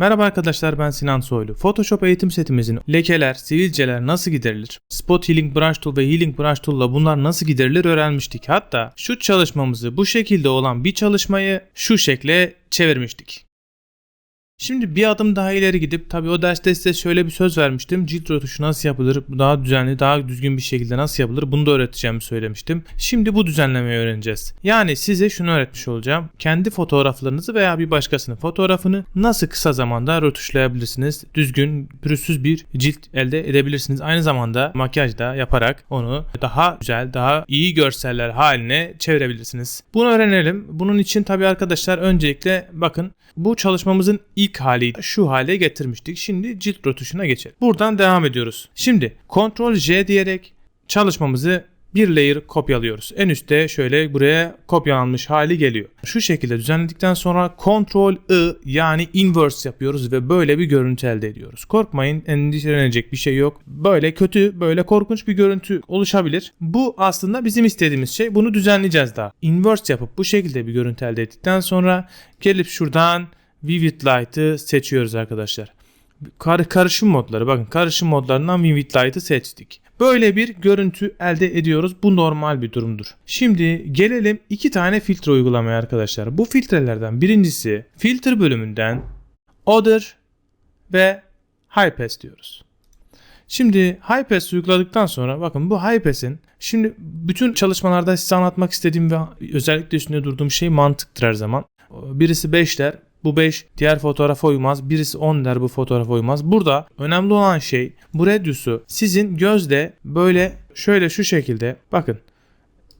Merhaba arkadaşlar ben Sinan Soylu. Photoshop eğitim setimizin lekeler, sivilceler nasıl giderilir? Spot Healing Brush Tool ve Healing Brush Tool ile bunlar nasıl giderilir öğrenmiştik. Hatta şu çalışmamızı bu şekilde olan bir çalışmayı şu şekle çevirmiştik. Şimdi bir adım daha ileri gidip tabi o derste size şöyle bir söz vermiştim. Cilt rötuşu nasıl yapılır, daha düzenli, daha düzgün bir şekilde nasıl yapılır bunu da öğreteceğimi söylemiştim. Şimdi bu düzenlemeyi öğreneceğiz. Yani size şunu öğretmiş olacağım. Kendi fotoğraflarınızı veya bir başkasının fotoğrafını nasıl kısa zamanda rötuşlayabilirsiniz. Düzgün, pürüzsüz bir cilt elde edebilirsiniz. Aynı zamanda makyaj da yaparak onu daha güzel, daha iyi görseller haline çevirebilirsiniz. Bunu öğrenelim. Bunun için tabi arkadaşlar öncelikle bakın bu çalışmamızın ilk haliydi. Şu hale getirmiştik. Şimdi cilt rötuşuna geçelim. Buradan devam ediyoruz. Şimdi Ctrl J diyerek çalışmamızı bir layer kopyalıyoruz. En üstte şöyle buraya kopyalanmış hali geliyor. Şu şekilde düzenledikten sonra Ctrl I yani inverse yapıyoruz ve böyle bir görüntü elde ediyoruz. Korkmayın endişelenecek bir şey yok. Böyle kötü, böyle korkunç bir görüntü oluşabilir. Bu aslında bizim istediğimiz şey. Bunu düzenleyeceğiz daha. Inverse yapıp bu şekilde bir görüntü elde ettikten sonra gelip şuradan Vivid Light'ı seçiyoruz arkadaşlar. Kar karışım modları bakın karışım modlarından Vivid Light'ı seçtik. Böyle bir görüntü elde ediyoruz. Bu normal bir durumdur. Şimdi gelelim iki tane filtre uygulamaya arkadaşlar. Bu filtrelerden birincisi filtre bölümünden Other ve High Pass diyoruz. Şimdi High Pass uyguladıktan sonra bakın bu High Pass'in şimdi bütün çalışmalarda size anlatmak istediğim ve özellikle üstünde durduğum şey mantıktır her zaman. Birisi 5 der, bu 5 diğer fotoğrafa uymaz. Birisi 10 der bu fotoğrafa uymaz. Burada önemli olan şey bu radius'u sizin gözde böyle şöyle şu şekilde bakın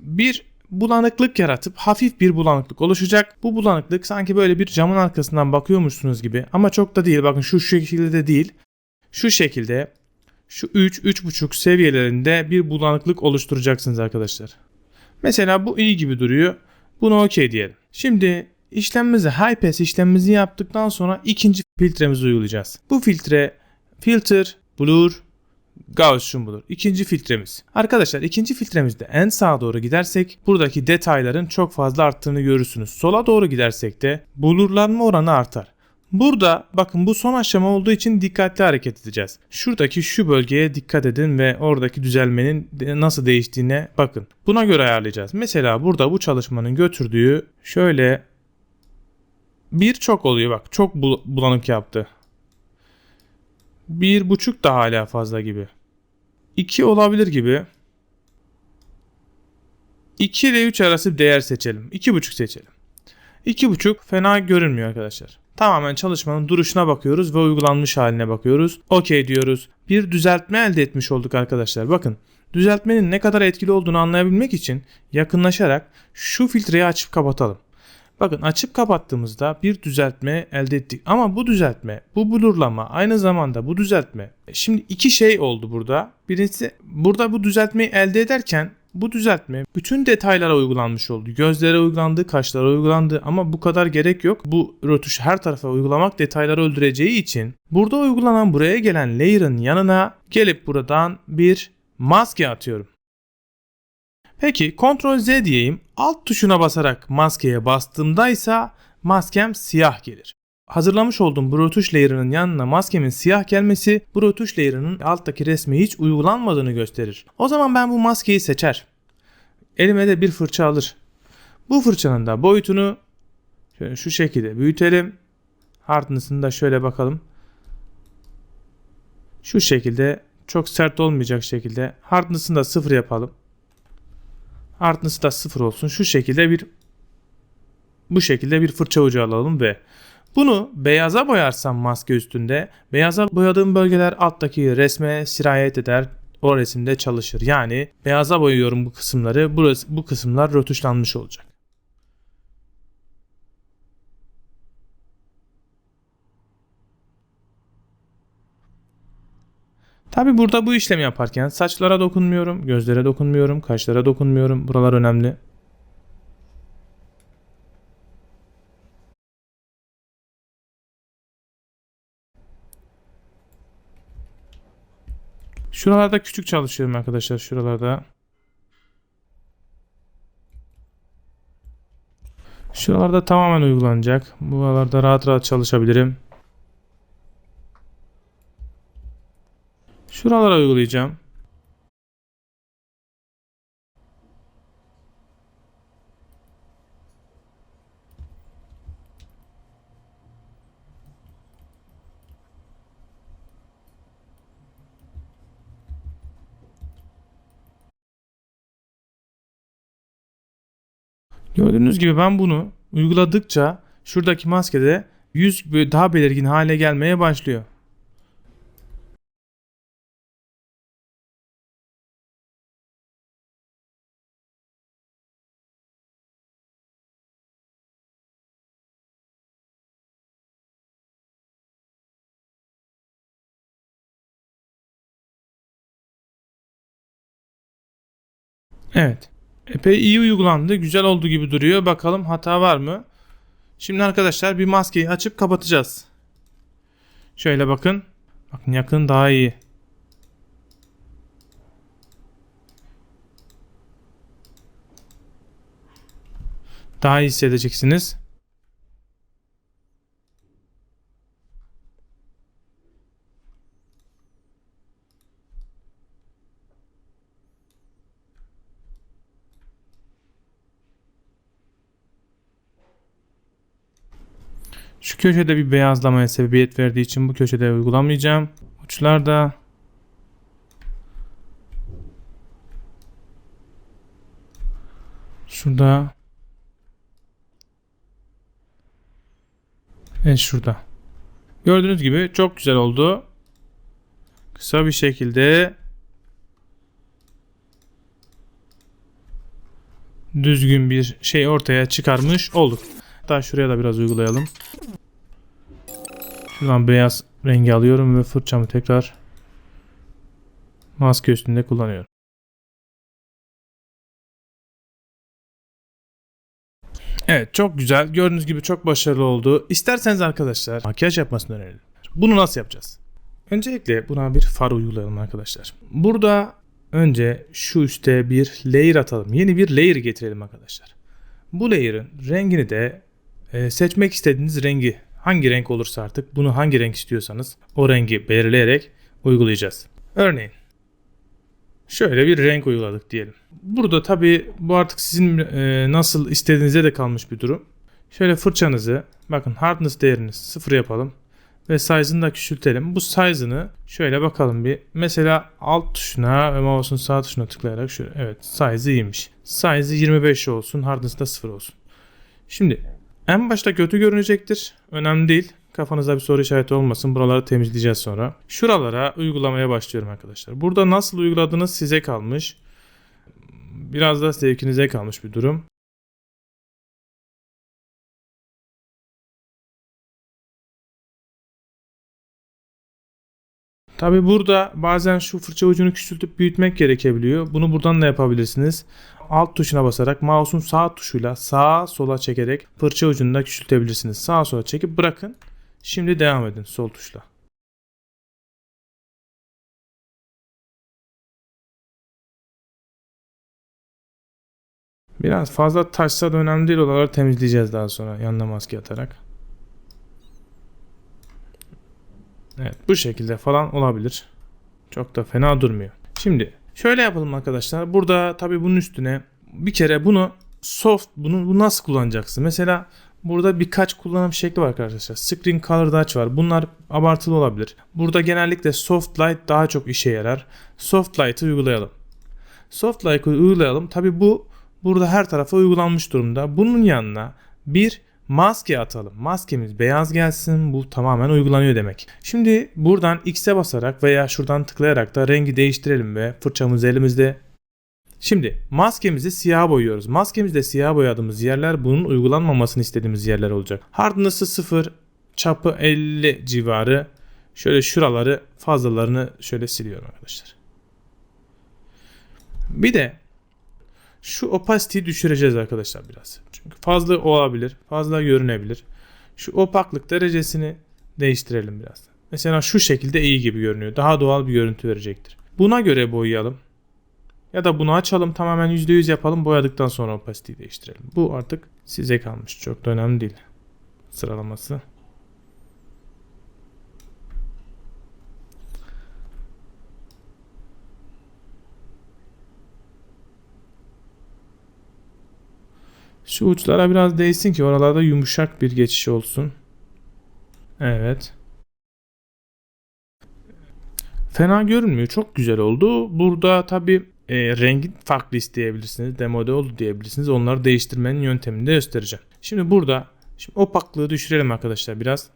bir bulanıklık yaratıp hafif bir bulanıklık oluşacak. Bu bulanıklık sanki böyle bir camın arkasından bakıyormuşsunuz gibi ama çok da değil. Bakın şu şekilde de değil. Şu şekilde şu 3 3.5 seviyelerinde bir bulanıklık oluşturacaksınız arkadaşlar. Mesela bu iyi gibi duruyor. Bunu okey diyelim. Şimdi İşlemimizi high pass işlemimizi yaptıktan sonra ikinci filtremizi uygulayacağız. Bu filtre filter, blur, Gaussian blur. İkinci filtremiz. Arkadaşlar ikinci filtremizde en sağa doğru gidersek buradaki detayların çok fazla arttığını görürsünüz. Sola doğru gidersek de blurlanma oranı artar. Burada bakın bu son aşama olduğu için dikkatli hareket edeceğiz. Şuradaki şu bölgeye dikkat edin ve oradaki düzelmenin nasıl değiştiğine bakın. Buna göre ayarlayacağız. Mesela burada bu çalışmanın götürdüğü şöyle bir çok oluyor bak. Çok bulanık yaptı. Bir buçuk da hala fazla gibi. İki olabilir gibi. 2 ile 3 arası bir değer seçelim. 2.5 seçelim. 2.5 fena görünmüyor arkadaşlar. Tamamen çalışmanın duruşuna bakıyoruz ve uygulanmış haline bakıyoruz. Okey diyoruz. Bir düzeltme elde etmiş olduk arkadaşlar. Bakın düzeltmenin ne kadar etkili olduğunu anlayabilmek için yakınlaşarak şu filtreyi açıp kapatalım. Bakın açıp kapattığımızda bir düzeltme elde ettik. Ama bu düzeltme, bu blurlama aynı zamanda bu düzeltme. Şimdi iki şey oldu burada. Birincisi burada bu düzeltmeyi elde ederken bu düzeltme bütün detaylara uygulanmış oldu. Gözlere uygulandı, kaşlara uygulandı ama bu kadar gerek yok. Bu rötuş her tarafa uygulamak detayları öldüreceği için burada uygulanan buraya gelen layer'ın yanına gelip buradan bir maske atıyorum. Peki Ctrl Z diyeyim. Alt tuşuna basarak maskeye bastığımda ise maskem siyah gelir. Hazırlamış olduğum Brutuş layer'ının yanına maskemin siyah gelmesi Brutuş layer'ının alttaki resme hiç uygulanmadığını gösterir. O zaman ben bu maskeyi seçer. Elime de bir fırça alır. Bu fırçanın da boyutunu şöyle şu şekilde büyütelim. Hardness'ını da şöyle bakalım. Şu şekilde çok sert olmayacak şekilde hardness'ını da sıfır yapalım. Artness da sıfır olsun. Şu şekilde bir bu şekilde bir fırça ucu alalım ve bunu beyaza boyarsam maske üstünde beyaza boyadığım bölgeler alttaki resme sirayet eder. O resimde çalışır. Yani beyaza boyuyorum bu kısımları. Burası, bu kısımlar rötuşlanmış olacak. Tabi burada bu işlemi yaparken saçlara dokunmuyorum, gözlere dokunmuyorum, kaşlara dokunmuyorum. Buralar önemli. Şuralarda küçük çalışıyorum arkadaşlar şuralarda. Şuralarda tamamen uygulanacak. Buralarda rahat rahat çalışabilirim. Şuralara uygulayacağım. Gördüğünüz gibi ben bunu uyguladıkça şuradaki maskede yüz daha belirgin hale gelmeye başlıyor. Evet. Epey iyi uygulandı. Güzel oldu gibi duruyor. Bakalım hata var mı? Şimdi arkadaşlar bir maskeyi açıp kapatacağız. Şöyle bakın. Bakın yakın daha iyi. Daha iyi hissedeceksiniz. Şu köşede bir beyazlamaya sebebiyet verdiği için bu köşede uygulamayacağım. Uçlarda Şurada Evet şurada. Gördüğünüz gibi çok güzel oldu. Kısa bir şekilde düzgün bir şey ortaya çıkarmış olduk. Hatta şuraya da biraz uygulayalım. Şuradan beyaz rengi alıyorum ve fırçamı tekrar maske üstünde kullanıyorum. Evet çok güzel. Gördüğünüz gibi çok başarılı oldu. İsterseniz arkadaşlar makyaj yapmasını önerelim. Bunu nasıl yapacağız? Öncelikle buna bir far uygulayalım arkadaşlar. Burada önce şu üste bir layer atalım. Yeni bir layer getirelim arkadaşlar. Bu layer'ın rengini de e, seçmek istediğiniz rengi hangi renk olursa artık bunu hangi renk istiyorsanız o rengi belirleyerek uygulayacağız. Örneğin şöyle bir renk uyguladık diyelim. Burada tabi bu artık sizin e, nasıl istediğinize de kalmış bir durum. Şöyle fırçanızı bakın hardness değerini sıfır yapalım ve size'ını da küçültelim. Bu size'ını şöyle bakalım bir. Mesela alt tuşuna ve mouse'un sağ tuşuna tıklayarak şöyle evet size iyiymiş. Size 25 olsun hardness da 0 olsun. Şimdi en başta kötü görünecektir. Önemli değil. Kafanızda bir soru işareti olmasın. Buraları temizleyeceğiz sonra. Şuralara uygulamaya başlıyorum arkadaşlar. Burada nasıl uyguladığınız size kalmış. Biraz da zevkinize kalmış bir durum. Tabi burada bazen şu fırça ucunu küçültüp büyütmek gerekebiliyor. Bunu buradan da yapabilirsiniz. Alt tuşuna basarak mouse'un sağ tuşuyla sağa sola çekerek fırça ucunu da küçültebilirsiniz. Sağa sola çekip bırakın. Şimdi devam edin sol tuşla. Biraz fazla taşsa da önemli değil olarak temizleyeceğiz daha sonra yanına maske atarak. Evet bu şekilde falan olabilir. Çok da fena durmuyor. Şimdi şöyle yapalım arkadaşlar. Burada tabi bunun üstüne bir kere bunu soft bunu, bunu nasıl kullanacaksın? Mesela burada birkaç kullanım şekli var arkadaşlar. Screen Color Dodge var. Bunlar abartılı olabilir. Burada genellikle Soft Light daha çok işe yarar. Soft Light'ı uygulayalım. Soft Light'ı uygulayalım. Tabi bu burada her tarafa uygulanmış durumda. Bunun yanına bir maske atalım. Maskemiz beyaz gelsin. Bu tamamen uygulanıyor demek. Şimdi buradan X'e basarak veya şuradan tıklayarak da rengi değiştirelim ve fırçamız elimizde. Şimdi maskemizi siyah boyuyoruz. Maskemizde siyah boyadığımız yerler bunun uygulanmamasını istediğimiz yerler olacak. Hardness'ı 0, çapı 50 civarı. Şöyle şuraları fazlalarını şöyle siliyorum arkadaşlar. Bir de şu opacity'yi düşüreceğiz arkadaşlar biraz. Çünkü fazla olabilir, fazla görünebilir. Şu opaklık derecesini değiştirelim biraz. Mesela şu şekilde iyi gibi görünüyor. Daha doğal bir görüntü verecektir. Buna göre boyayalım. Ya da bunu açalım tamamen %100 yapalım. Boyadıktan sonra opacity'yi değiştirelim. Bu artık size kalmış. Çok da önemli değil. Sıralaması. Şu uçlara biraz değsin ki oralarda yumuşak bir geçiş olsun. Evet. Fena görünmüyor. Çok güzel oldu. Burada tabi rengi farklı isteyebilirsiniz. Demode oldu diyebilirsiniz. Onları değiştirmenin yöntemini de göstereceğim. Şimdi burada şimdi opaklığı düşürelim arkadaşlar biraz.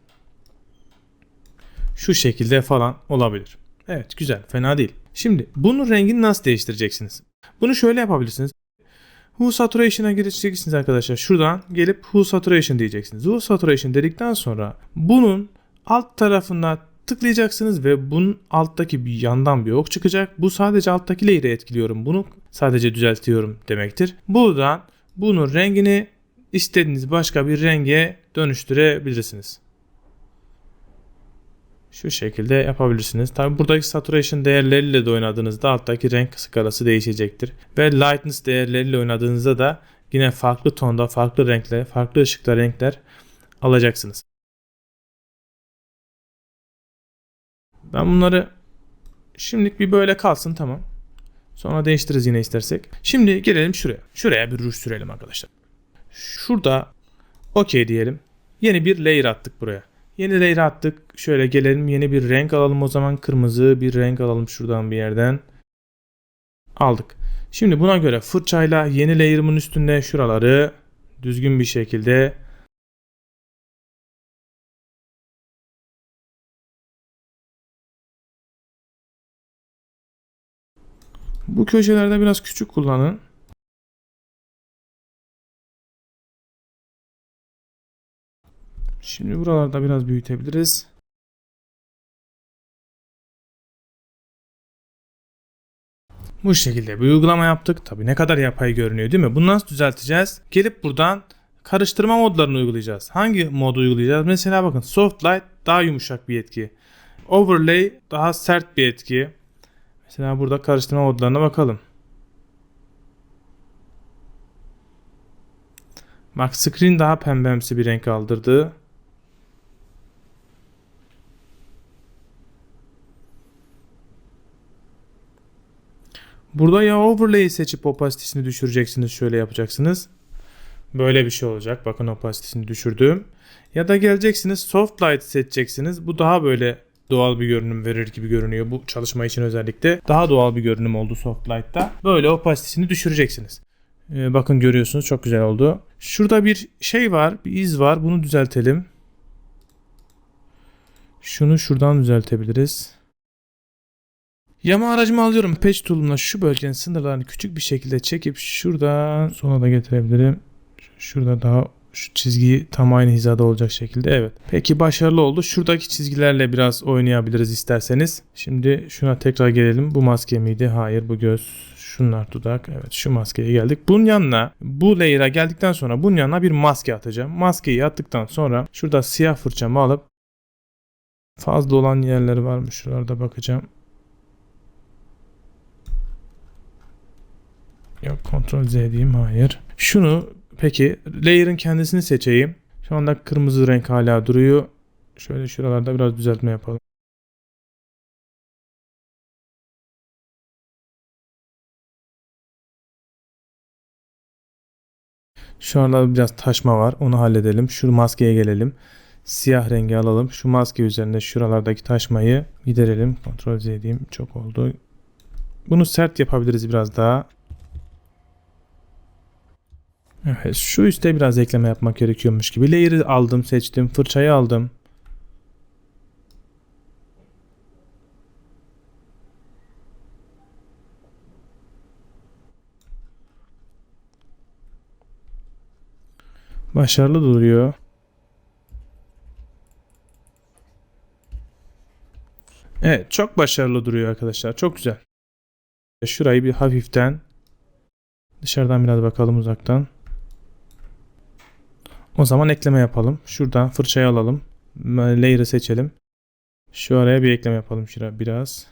Şu şekilde falan olabilir. Evet güzel fena değil. Şimdi bunun rengini nasıl değiştireceksiniz? Bunu şöyle yapabilirsiniz. Hue Saturation'a gireceksiniz arkadaşlar. Şuradan gelip Hue Saturation diyeceksiniz. Hue Saturation dedikten sonra bunun alt tarafına tıklayacaksınız ve bunun alttaki bir yandan bir ok çıkacak. Bu sadece alttaki layer'ı etkiliyorum. Bunu sadece düzeltiyorum demektir. Buradan bunun rengini istediğiniz başka bir renge dönüştürebilirsiniz. Şu şekilde yapabilirsiniz. Tabi buradaki saturation değerleriyle de oynadığınızda alttaki renk skalası değişecektir. Ve lightness değerleriyle oynadığınızda da yine farklı tonda, farklı renkler, farklı ışıkta renkler alacaksınız. Ben bunları şimdilik bir böyle kalsın tamam. Sonra değiştiririz yine istersek. Şimdi gelelim şuraya. Şuraya bir ruj sürelim arkadaşlar. Şurada okey diyelim. Yeni bir layer attık buraya. Yeni layer attık. Şöyle gelelim yeni bir renk alalım o zaman. Kırmızı bir renk alalım şuradan bir yerden. Aldık. Şimdi buna göre fırçayla yeni layer'ımın üstünde şuraları düzgün bir şekilde Bu köşelerde biraz küçük kullanın. Şimdi buralarda biraz büyütebiliriz. Bu şekilde bir uygulama yaptık. Tabi ne kadar yapay görünüyor değil mi? Bunu nasıl düzelteceğiz? Gelip buradan karıştırma modlarını uygulayacağız. Hangi modu uygulayacağız? Mesela bakın Soft Light daha yumuşak bir etki. Overlay daha sert bir etki. Mesela burada karıştırma modlarına bakalım. Bak screen daha pembemsi bir renk aldırdı. Burada ya overlay'i seçip opacitesini düşüreceksiniz. Şöyle yapacaksınız. Böyle bir şey olacak. Bakın opacitesini düşürdüm. Ya da geleceksiniz soft light seçeceksiniz. Bu daha böyle doğal bir görünüm verir gibi görünüyor. Bu çalışma için özellikle daha doğal bir görünüm oldu soft light'ta. Böyle opacitesini düşüreceksiniz. Ee, bakın görüyorsunuz çok güzel oldu. Şurada bir şey var, bir iz var. Bunu düzeltelim. Şunu şuradan düzeltebiliriz. Yama aracımı alıyorum. Patch tool'umla şu bölgenin sınırlarını küçük bir şekilde çekip şuradan sona da getirebilirim. Şurada daha şu çizgiyi tam aynı hizada olacak şekilde. Evet. Peki başarılı oldu. Şuradaki çizgilerle biraz oynayabiliriz isterseniz. Şimdi şuna tekrar gelelim. Bu maske miydi? Hayır bu göz. Şunlar dudak. Evet şu maskeye geldik. Bunun yanına bu layer'a geldikten sonra bunun yanına bir maske atacağım. Maskeyi attıktan sonra şurada siyah fırçamı alıp fazla olan yerleri var mı? Şuralarda bakacağım. Yok kontrol Z diyeyim hayır. Şunu peki layer'ın kendisini seçeyim. Şu anda kırmızı renk hala duruyor. Şöyle şuralarda biraz düzeltme yapalım. Şu anda biraz taşma var. Onu halledelim. Şu maskeye gelelim. Siyah rengi alalım. Şu maske üzerinde şuralardaki taşmayı giderelim. Kontrol Z diyeyim. Çok oldu. Bunu sert yapabiliriz biraz daha. Evet şu üstte biraz ekleme yapmak gerekiyormuş gibi. Layer'ı aldım seçtim. Fırçayı aldım. Başarılı duruyor. Evet çok başarılı duruyor arkadaşlar. Çok güzel. Şurayı bir hafiften dışarıdan biraz bakalım uzaktan. O zaman ekleme yapalım. Şuradan fırçayı alalım. Layer'ı seçelim. Şu araya bir ekleme yapalım şuraya biraz.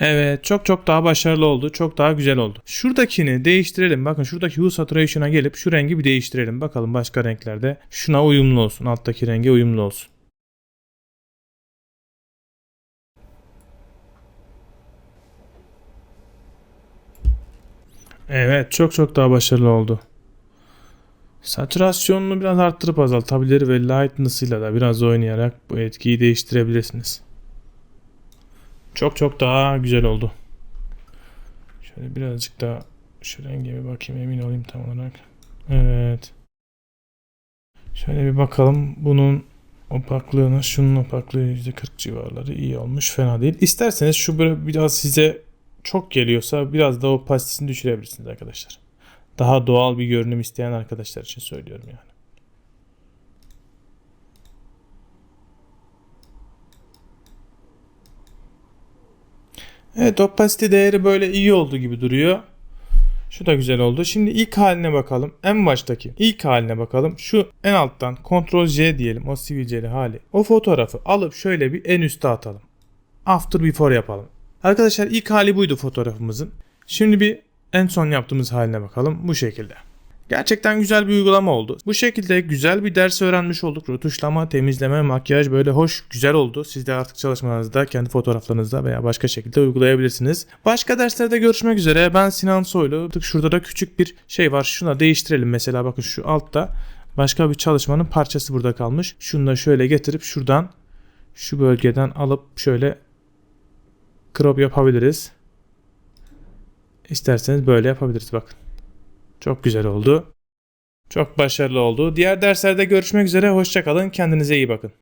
Evet çok çok daha başarılı oldu. Çok daha güzel oldu. Şuradakini değiştirelim. Bakın şuradaki hue saturation'a gelip şu rengi bir değiştirelim. Bakalım başka renklerde şuna uyumlu olsun. Alttaki renge uyumlu olsun. Evet çok çok daha başarılı oldu. Satürasyonunu biraz arttırıp azaltabilir ve lightness'ıyla da biraz oynayarak bu etkiyi değiştirebilirsiniz. Çok çok daha güzel oldu. Şöyle birazcık daha şu renge bir bakayım emin olayım tam olarak. Evet. Şöyle bir bakalım bunun opaklığını şunun opaklığı %40 civarları iyi olmuş fena değil. İsterseniz şu biraz size çok geliyorsa biraz da opasitesini düşürebilirsiniz arkadaşlar. Daha doğal bir görünüm isteyen arkadaşlar için söylüyorum yani. Evet opacity değeri böyle iyi oldu gibi duruyor. Şu da güzel oldu. Şimdi ilk haline bakalım. En baştaki ilk haline bakalım. Şu en alttan Ctrl J diyelim o sivilceli hali. O fotoğrafı alıp şöyle bir en üste atalım. After before yapalım. Arkadaşlar ilk hali buydu fotoğrafımızın. Şimdi bir en son yaptığımız haline bakalım. Bu şekilde. Gerçekten güzel bir uygulama oldu. Bu şekilde güzel bir ders öğrenmiş olduk. Rötuşlama, temizleme, makyaj böyle hoş, güzel oldu. Siz de artık çalışmalarınızda kendi fotoğraflarınızda veya başka şekilde uygulayabilirsiniz. Başka derslerde görüşmek üzere. Ben Sinan Soylu. Tık Şurada da küçük bir şey var. Şuna değiştirelim mesela bakın şu altta. Başka bir çalışmanın parçası burada kalmış. Şunu da şöyle getirip şuradan şu bölgeden alıp şöyle crop yapabiliriz. İsterseniz böyle yapabiliriz bakın. Çok güzel oldu. Çok başarılı oldu. Diğer derslerde görüşmek üzere. Hoşçakalın. Kendinize iyi bakın.